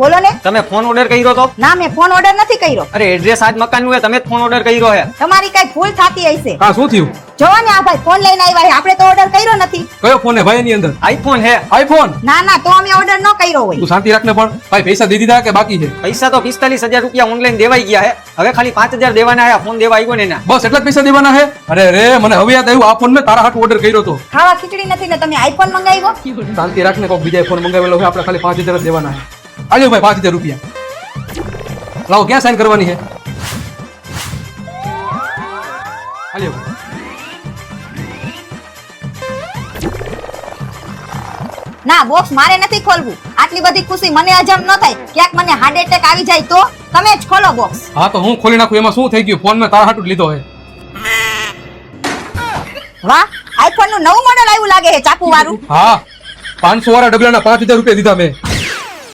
બોલો ને. તમે ફોન ઓર્ડર કર્યો તો? ના મેં ફોન ઓર્ડર નથી કર્યો. અરે એડ્રેસ આજ મકાનનું નું તમે જ ફોન ઓર્ડર કર્યો હે તમારી કઈ ભૂલ થતી હશે. હા શું થયું? જોવો ને આ ભાઈ ફોન લઈને આવ્યા છે. આપણે તો ઓર્ડર કર્યો નથી. કયો ફોન હે ભાઈ એની અંદર? આઈફોન હે આઈફોન ના ના તો અમે ઓર્ડર ન કર્યો હોય. તું શાંતિ રાખને પણ. ભાઈ પૈસા દીધી દીધા કે બાકી છે? પૈસા તો પિસ્તાલીસ હજાર રૂપિયા ઓનલાઈન દેવાઈ ગયા હે હવે ખાલી પાંચ હજાર દેવાના હે ફોન દેવા આવ્યો ને એના. બસ એટલા જ પૈસા દેવાના હે અરે રે મને હવે યાદ આવ્યું આ ફોન મેં તારા હાથ ઓર્ડર કર્યો હતો ખાવા ખીચડી નથી ને તમે આઈફોન મંગાવ્યો? શાંતિ રાખને કોઈક બીજા ફોન મંગાવેલો હોય આપણે ખાલી પાંચ હજાર જ દેવાના છે. આલ્યો ભાઈ પાંચ હજાર રૂપિયા. લાવો ક્યાં સાઈન કરવાની છે? ના બોક્સ મારે નથી ખોલવું. આટલી બધી ખુશી મને હજમ ન થાય. ક્યાંક મને હાર્ટ એટેક આવી જાય તો તમે જ ખોલો બોક્સ હા તો હું ખોલી નાખું. એમાં શું થઈ ગયું? ફોન મેં તારા હાટું લીધો હે. વાહ આઈફોનનું નવું મોડેલ આવ્યું લાગે છે ચાકુ વાળું હા પાંચસો વાળા ડબલાના પાંચ હજાર રૂપિયા દીધા મેં.